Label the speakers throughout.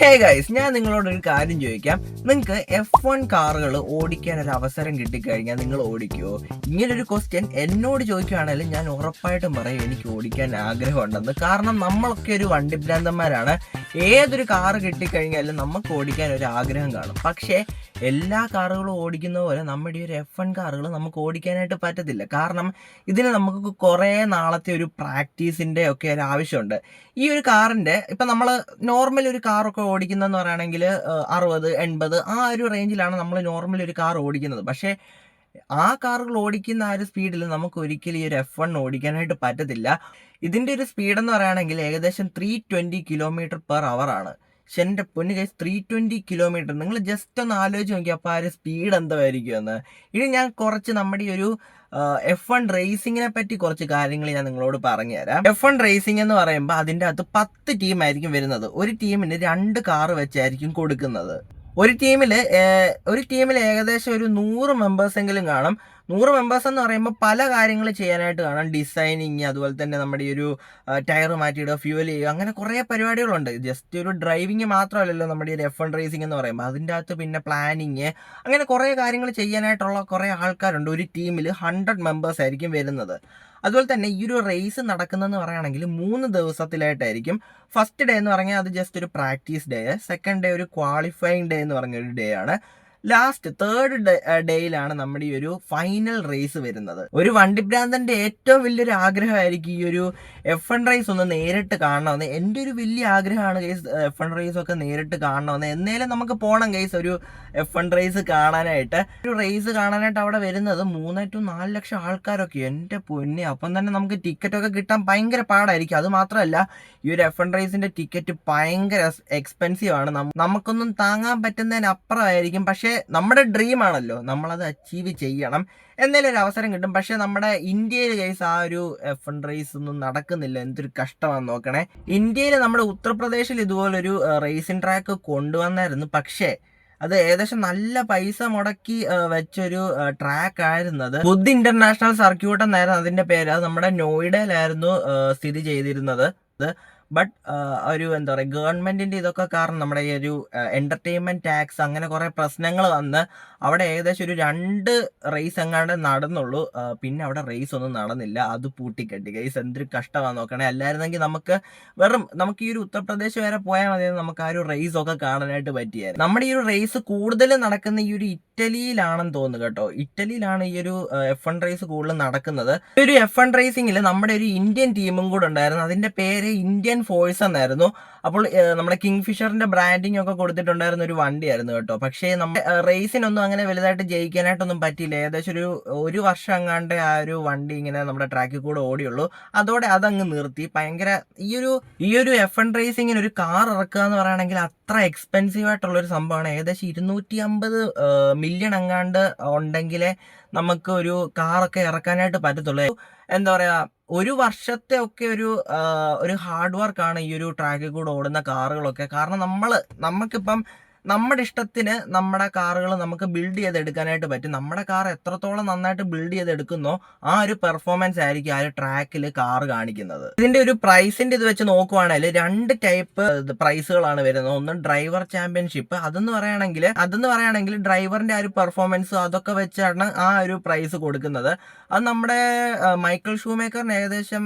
Speaker 1: Hey guys ഞാൻ നിങ്ങളോട് ഒരു കാര്യം ചോദിക്കാം. നിങ്ങൾക്ക് എഫ് വൺ കാറുകൾ ഓടിക്കാൻ ഒരു അവസരം കിട്ടിക്കഴിഞ്ഞാൽ നിങ്ങൾ ഓടിക്കുമോ ഇങ്ങനൊരു ക്വസ്റ്റ്യൻ എന്നോട് ചോദിക്കുകയാണെങ്കിലും ഞാൻ ഉറപ്പായിട്ടും പറയും എനിക്ക് ഓടിക്കാൻ ആഗ്രഹമുണ്ടെന്ന്. കാരണം നമ്മളൊക്കെ ഒരു വണ്ടി ഭ്രാന്തന്മാരാണ് ഏതൊരു കാറ് കിട്ടിക്കഴിഞ്ഞാലും നമുക്ക് ഓടിക്കാൻ ഒരു ആഗ്രഹം കാണും. പക്ഷേ എല്ലാ കാറുകളും ഓടിക്കുന്ന പോലെ നമ്മുടെ ഈ ഒരു എഫ് വൺ കാറുകൾ നമുക്ക് ഓടിക്കാനായിട്ട് പറ്റത്തില്ല. കാരണം ഇതിന് നമുക്ക് കുറേ നാളത്തെ ഒരു പ്രാക്ടീസിന്റെ ഒക്കെ ഒരു ആവശ്യമുണ്ട്. ഈ ഒരു കാറിന്റെ ഇപ്പം നമ്മൾ നോർമൽ ഒരു കാറൊക്കെ ഓടിക്കുന്നതെന്ന് പറയുകയാണെങ്കിൽ അറുപത് എൺപത് ആ ഒരു റേഞ്ചിലാണ് നമ്മൾ നോർമൽ ഒരു കാർ ഓടിക്കുന്നത്. പക്ഷേ ആ കാറുകൾ ഓടിക്കുന്ന ആ ഒരു സ്പീഡിൽ നമുക്ക് ഒരിക്കലും ഈ ഒരു എഫ് വൺ ഓടിക്കാനായിട്ട് പറ്റത്തില്ല. ഇതിന്റെ ഒരു സ്പീഡെന്ന് പറയുകയാണെങ്കിൽ ഏകദേശം three twenty kilometre per hour ആണ്. പക്ഷെ എന്റെ പൊന്നു കൈസ് ത്രീ ട്വന്റി കിലോമീറ്റർ നിങ്ങൾ ജസ്റ്റ് ഒന്ന് ആലോചിച്ച് നോക്കി അപ്പോൾ ആ ഒരു സ്പീഡ് എന്തായിരിക്കും എന്ന് ഇനി ഞാൻ കുറച്ച് നമ്മുടെ ഈ ഒരു എഫ് വൺ റേസിങ്ങിനെ പറ്റി കുറച്ച് കാര്യങ്ങൾ ഞാൻ നിങ്ങളോട് പറഞ്ഞുതരാം എഫ് വൺ റേസിംഗ് എന്ന് പറയുമ്പോൾ അതിന്റെ അകത്ത് പത്ത് ടീം ആയിരിക്കും വരുന്നത്. ഒരു ടീമിന് രണ്ട് കാറ് വെച്ചായിരിക്കും കൊടുക്കുന്നത്. ഒരു ടീമിൽ ഒരു ടീമിൽ ഏകദേശം ഒരു നൂറ് മെമ്പേഴ്സ് എങ്കിലും കാണും. നൂറ് മെമ്പേഴ്സ് എന്ന് പറയുമ്പോൾ പല കാര്യങ്ങൾ ചെയ്യാനായിട്ട് കാണാം. ഡിസൈനിങ് അതുപോലെ തന്നെ നമ്മുടെ ഈ ഒരു ടയർ മാറ്റിയിടുക ഫ്യൂവൽ ചെയ്യുക അങ്ങനെ കുറേ പരിപാടികളുണ്ട്. ജസ്റ്റ് ഒരു ഡ്രൈവിങ് മാത്രമല്ലല്ലോ നമ്മുടെ ഈ എഫ് എൺ റേസിംഗ് എന്ന് പറയുമ്പോൾ അതിന്റെ അകത്ത് പിന്നെ പ്ലാനിങ് അങ്ങനെ കുറേ കാര്യങ്ങൾ ചെയ്യാനായിട്ടുള്ള കുറേ ആൾക്കാരുണ്ട്. ഒരു ടീമിൽ ഹൺഡ്രഡ് മെമ്പേഴ്സ് ആയിരിക്കും വരുന്നത്. അതുപോലെ തന്നെ ഈ ഒരു റേസ് നടക്കുന്നതെന്ന് പറയുകയാണെങ്കിൽ മൂന്ന് ദിവസത്തിലായിട്ടായിരിക്കും. ഫസ്റ്റ് ഡേ എന്ന് പറഞ്ഞാൽ അത് ജസ്റ്റ് ഒരു പ്രാക്ടീസ് ഡേ സെക്കൻഡ് ഡേ ഒരു ക്വാളിഫയിങ് ഡേ എന്ന് പറഞ്ഞ ഒരു ഡേ ആണ്. ലാസ്റ്റ് തേർഡ് ഡേയിലാണ് നമ്മുടെ ഈ ഒരു ഫൈനൽ റേസ് വരുന്നത്. ഒരു വണ്ടി ഭ്രാന്തന്റെ ഏറ്റവും വലിയൊരു ആഗ്രഹമായിരിക്കും ഈ ഒരു എഫ് എൻ റേസ് ഒന്ന് നേരിട്ട് കാണണമെന്ന്. എന്റെ ഒരു വലിയ ആഗ്രഹമാണ് ഗൈസ് എഫ് എൻ റേസ് ഒക്കെ നേരിട്ട് കാണണമെന്ന്. എന്നേലും നമുക്ക് പോകണം ഗൈസ് ഒരു എഫ് എൻ റേസ് കാണാനായിട്ട്. ഒരു റേസ് കാണാനായിട്ട് അവിടെ വരുന്നത് മൂന്ന് ടു നാല് ലക്ഷം ആൾക്കാരൊക്കെ എന്റെ പൊന്നെ അപ്പം തന്നെ നമുക്ക് ടിക്കറ്റ് ഒക്കെ കിട്ടാൻ ഭയങ്കര പാടായിരിക്കും. അത് മാത്രമല്ല ഈ ഒരു എഫ് എൻ റേസിന്റെ ടിക്കറ്റ് ഭയങ്കര എക്സ്പെൻസീവ് ആണ്. നമുക്കൊന്നും താങ്ങാൻ പറ്റുന്നതിനപ്പുറമായിരിക്കും പക്ഷേ നമ്മുടെ ഡ്രീം ആണല്ലോ നമ്മളത് അച്ചീവ് ചെയ്യണം. എന്തെങ്കിലും ഒരു അവസരം കിട്ടും. പക്ഷെ നമ്മുടെ ഇന്ത്യയിൽ കേസ് ആ ഒരു എൻ റേസ് ഒന്നും നടക്കുന്നില്ല. എന്തൊരു കഷ്ടമാണ് നോക്കണേ. ഇന്ത്യയിൽ നമ്മുടെ ഉത്തർപ്രദേശിൽ ഇതുപോലൊരു റേസിംഗ് ട്രാക്ക് കൊണ്ടുവന്നായിരുന്നു. പക്ഷേ അത് ഏകദേശം നല്ല പൈസ മുടക്കി വെച്ചൊരു ട്രാക്ക് ആയിരുന്നത് ബുദ്ധ് ഇന്റർനാഷണൽ സർക്യൂട്ട് എന്നായിരുന്നു അതിന്റെ പേര്. അത് നമ്മുടെ നോയിഡയിലായിരുന്നു സ്ഥിതി ചെയ്തിരുന്നത്. ബട്ട് ഒരു എന്താ പറയുക ഗവൺമെന്റിന്റെ ഇതൊക്കെ കാരണം നമ്മുടെ ഈ ഒരു എന്റർടൈൻമെന്റ് ടാക്സ് അങ്ങനെ കുറെ പ്രശ്നങ്ങൾ വന്ന് അവിടെ ഏകദേശം ഒരു രണ്ട് റേസ് എങ്ങാണ്ട് നടന്നുള്ളൂ. പിന്നെ അവിടെ റേസ് ഒന്നും നടന്നില്ല. അത് പൂട്ടിക്കെട്ടി. ഗൈസ് എന്തൊരു കഷ്ടമാണ് നോക്കണേ. അല്ലായിരുന്നെങ്കിൽ നമുക്ക് വെറും നമുക്ക് ഈ ഒരു ഉത്തർപ്രദേശ് വരെ പോയാൽ മതി നമുക്ക് ആ ഒരു റേസ് ഒക്കെ കാണാനായിട്ട് പറ്റിയായിരുന്നു. നമ്മുടെ ഈ ഒരു റേസ് കൂടുതൽ നടക്കുന്ന ഈ ഒരു ഇറ്റലിയിലാണെന്ന് തോന്നുന്നു കേട്ടോ. ഇറ്റലിയിലാണ് ഈ ഒരു എഫ് വൺ റേസ് കൂടുതൽ നടക്കുന്നത്. ഒരു എഫ് വൺ റേസിംഗിൽ നമ്മുടെ ഒരു ഇന്ത്യൻ ടീമും കൂടെ ഉണ്ടായിരുന്നു. അതിന്റെ പേര് ഇന്ത്യൻ ഫോഴ്സ് എന്നായിരുന്നു. അപ്പോൾ നമ്മുടെ കിങ് ഫിഷറിന്റെ ബ്രാൻഡിങ് ഒക്കെ കൊടുത്തിട്ടുണ്ടായിരുന്ന ഒരു വണ്ടിയായിരുന്നു കേട്ടോ. പക്ഷേ നമ്മൾ റേസിനൊന്നും അങ്ങനെ വലുതായിട്ട് ജയിക്കാനായിട്ടൊന്നും പറ്റിയില്ല. ഏകദേശം ഒരു ഒരു വർഷം അങ്ങാണ്ട് ആ ഒരു വണ്ടി ഇങ്ങനെ നമ്മുടെ ട്രാക്കിൽ കൂടെ ഓടിയുള്ളൂ. അതോടെ അതങ്ങ് നിർത്തി. ഭയങ്കര ഈ ഒരു ഈ ഒരു എഫ് എൻ റേസിങ്ങിന് ഒരു കാർ ഇറക്കുക എന്ന് പറയുകയാണെങ്കിൽ അത്ര എക്സ്പെൻസീവ് ആയിട്ടുള്ള ഒരു സംഭവമാണ്. ഏകദേശം ഇരുന്നൂറ്റി അമ്പത് മില്യൺ അങ്ങാണ്ട് ഉണ്ടെങ്കിലേ നമുക്ക് ഒരു കാറൊക്കെ ഇറക്കാനായിട്ട് പറ്റത്തുള്ളൂ. എന്താ പറയുക ഒരു വർഷത്തെ ഒക്കെ ഒരു ഒരു ഹാർഡ് വർക്കാണ് ഈ ഒരു ട്രാക്കിൽ കൂടെ ഓടുന്ന കാറുകളൊക്കെ കാരണം നമ്മൾ നമുക്കിപ്പം നമ്മുടെ ഇഷ്ടത്തിന് നമ്മുടെ കാറുകൾ നമുക്ക് ബിൽഡ് ചെയ്തെടുക്കാനായിട്ട് പറ്റും. നമ്മുടെ കാർ എത്രത്തോളം നന്നായിട്ട് ബിൽഡ് ചെയ്തെടുക്കുന്നോ ആ ഒരു പെർഫോമൻസ് ആയിരിക്കും ആ ഒരു ട്രാക്കിൽ കാർ കാണിക്കുന്നത്. ഇതിന്റെ ഒരു പ്രൈസിന്റെ ഇത് വെച്ച് നോക്കുവാണെങ്കിൽ രണ്ട് ടൈപ്പ് പ്രൈസുകളാണ് വരുന്നത്. ഒന്ന് ഡ്രൈവർ ചാമ്പ്യൻഷിപ്പ് അതെന്ന് പറയുകയാണെങ്കിൽ അതെന്ന് പറയുകയാണെങ്കിൽ ഡ്രൈവറിന്റെ ആ ഒരു പെർഫോമൻസ് അതൊക്കെ വെച്ചാണ് ആ ഒരു പ്രൈസ് കൊടുക്കുന്നത്. അത് നമ്മുടെ മൈക്കിൾ ഷൂമേക്കറിന് ഏകദേശം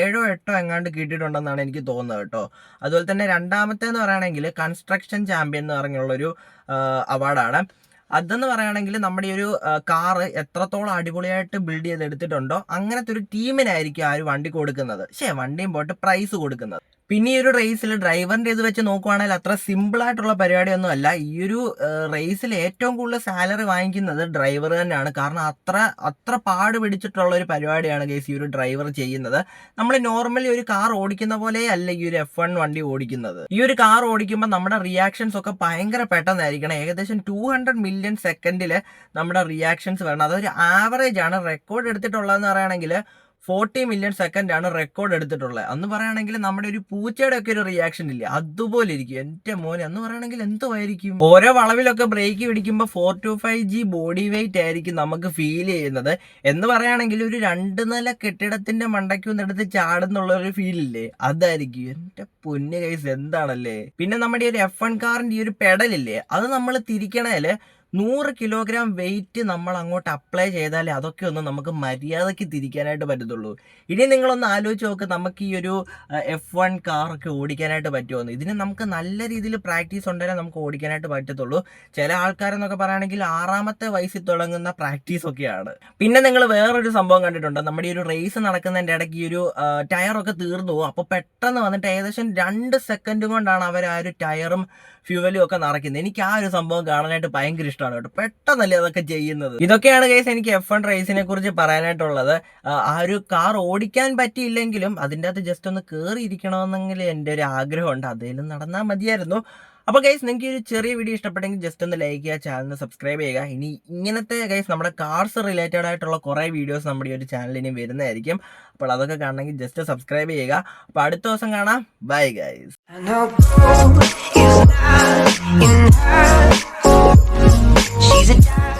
Speaker 1: ഏഴോ എട്ടോ എങ്ങാണ്ട് കിട്ടിയിട്ടുണ്ടെന്നാണ് എനിക്ക് തോന്നുന്നത് കേട്ടോ. അതുപോലെ തന്നെ രണ്ടാമത്തെ എന്ന് പറയുകയാണെങ്കിൽ കൺസ്ട്രക്ഷൻ ചാമ്പ്യൻ എന്ന് പറഞ്ഞ ഒരു അവാർഡാണ്. അതെന്ന് പറയുകയാണെങ്കിൽ നമ്മുടെ ഒരു കാറ് എത്രത്തോളം അടിപൊളിയായിട്ട് ബിൽഡ് ചെയ്തെടുത്തിട്ടുണ്ടോ അങ്ങനത്തെ ഒരു ടീമിനായിരിക്കും ആ ഒരു വണ്ടി കൊടുക്കുന്നത്. ശേ വണ്ടിയും പോയിട്ട് പ്രൈസ് കൊടുക്കുന്നത്. പിന്നെ ഈ ഒരു റേസിൽ ഡ്രൈവറിന്റെ ഇത് വെച്ച് നോക്കുവാണെങ്കിൽ അത്ര സിമ്പിൾ ആയിട്ടുള്ള പരിപാടിയൊന്നും അല്ല. ഈ ഒരു റേസിൽ ഏറ്റവും കൂടുതൽ സാലറി വാങ്ങിക്കുന്നത് ഡ്രൈവർ തന്നെയാണ്. കാരണം അത്ര അത്ര പാട് പിടിച്ചിട്ടുള്ള ഒരു പരിപാടിയാണ് ഗേസ് ഈ ഒരു ഡ്രൈവർ ചെയ്യുന്നത്. നമ്മൾ നോർമലി ഒരു കാർ ഓടിക്കുന്ന പോലെ അല്ല ഈ ഒരു എഫ് വൺ വണ്ടി ഓടിക്കുന്നത്. ഈ ഒരു കാർ ഓടിക്കുമ്പോൾ നമ്മുടെ റിയാക്ഷൻസ് ഒക്കെ ഭയങ്കര പെട്ടെന്നായിരിക്കണം. ഏകദേശം ടു ഹൺഡ്രഡ് മില്യൺ സെക്കൻഡിൽ നമ്മുടെ റിയാക്ഷൻസ് വരണം. അതൊരു ആവറേജ് ആണ്. റെക്കോർഡ് എടുത്തിട്ടുള്ളതെന്ന് പറയുകയാണെങ്കിൽ ഫോർട്ടി മില്യൺ സെക്കൻഡ് ആണ് റെക്കോർഡ് എടുത്തിട്ടുള്ളത്. അന്ന് പറയുകയാണെങ്കിൽ നമ്മുടെ ഒരു പൂച്ചയുടെ ഒക്കെ ഒരു റിയാക്ഷൻ ഇല്ല? അതുപോലെ ഇരിക്കും. എന്റെ മോനെ അന്ന് പറയുകയാണെങ്കിൽ എന്തുമായിരിക്കും ഓരോ വളവിലൊക്കെ ബ്രേക്ക് പിടിക്കുമ്പോൾ four to five G body weight ആയിരിക്കും നമുക്ക് ഫീൽ ചെയ്യുന്നത്. എന്ന് പറയുകയാണെങ്കിൽ ഒരു രണ്ട് നില കെട്ടിടത്തിന്റെ മണ്ടയ്ക്ക് നിന്നെടുത്ത് ചാടുന്നുള്ള ഒരു ഫീൽ ഇല്ലേ? അതായിരിക്കും. എന്റെ പൊന്നു കൈസ് എന്താണല്ലേ? പിന്നെ നമ്മുടെ ഒരു എഫ് വൺ കാറിന്റെ ഈ ഒരു പെഡലില്ലേ അത് നമ്മൾ തിരിക്കണേൽ നൂറ് കിലോഗ്രാം വെയിറ്റ് നമ്മൾ അങ്ങോട്ട് അപ്ലൈ ചെയ്താലേ അതൊക്കെ ഒന്ന് നമുക്ക് മര്യാദയ്ക്ക് തിരിക്കാനായിട്ട് പറ്റത്തുള്ളൂ. ഇനി നിങ്ങളൊന്ന് ആലോചിച്ച് നോക്ക് നമുക്ക് ഈ ഒരു എഫ് വൺ കാറൊക്കെ ഓടിക്കാനായിട്ട് പറ്റുമെന്ന് ഇതിന് നമുക്ക് നല്ല രീതിയിൽ പ്രാക്ടീസ് ഉണ്ടെങ്കിൽ നമുക്ക് ഓടിക്കാനായിട്ട് പറ്റത്തുള്ളൂ. ചില ആൾക്കാരെന്നൊക്കെ പറയുകയാണെങ്കിൽ ആറാമത്തെ വയസ്സിൽ തുടങ്ങുന്ന പ്രാക്ടീസ് ഒക്കെയാണ്. പിന്നെ നിങ്ങൾ വേറൊരു സംഭവം കണ്ടിട്ടുണ്ട്. നമ്മുടെ ഈ ഒരു റേസ് നടക്കുന്നതിന്റെ ഇടയ്ക്ക് ഈ ഒരു ടയറൊക്കെ തീർന്നു പോകും. അപ്പോൾ പെട്ടെന്ന് വന്നിട്ട് ഏകദേശം രണ്ട് സെക്കൻഡ് കൊണ്ടാണ് അവർ ആ ഒരു ടയറും ഫ്യൂവലും ഒക്കെ നിറയ്ക്കുന്നത്. എനിക്ക് ആ ഒരു സംഭവം കാണാനായിട്ട് ഭയങ്കര ഇഷ്ടമാണ് കേട്ടോ. പെട്ടെന്നല്ലേ അതൊക്കെ ചെയ്യുന്നത്. ഇതൊക്കെയാണ് കേസ് എനിക്ക് എഫ് വൺ റേസിനെ കുറിച്ച് പറയാനായിട്ടുള്ളത്. ആ, ഒരു കാർ ഓടിക്കാൻ പറ്റിയില്ലെങ്കിലും അതിന്റെ അകത്ത് ജസ്റ്റ് ഒന്ന് കയറി ഇരിക്കണമെന്നെങ്കിൽ എന്റെ ഒരു ആഗ്രഹമുണ്ട്. അതേലും നടന്നാൽ മതിയായിരുന്നു. അപ്പോൾ ഗൈസ് നിങ്ങൾക്ക് ഒരു ചെറിയ വീഡിയോ ഇഷ്ടപ്പെട്ടെങ്കിൽ ജസ്റ്റ് ഒന്ന് ലൈക്ക് ചെയ്യുക ചാനൽ സബ്സ്ക്രൈബ് ചെയ്യുക. ഇനി ഇങ്ങനത്തെ ഗൈസ് നമ്മുടെ കാർസ് റിലേറ്റഡ് ആയിട്ടുള്ള കുറേ വീഡിയോസ് നമ്മുടെ ഈ ഒരു ചാനലിന് വരുന്നതായിരിക്കും. അപ്പോൾ അതൊക്കെ കാണണമെങ്കിൽ ജസ്റ്റ് സബ്സ്ക്രൈബ് ചെയ്യുക. അപ്പോൾ അടുത്ത ദിവസം കാണാം. Bye guys
Speaker 2: amazing.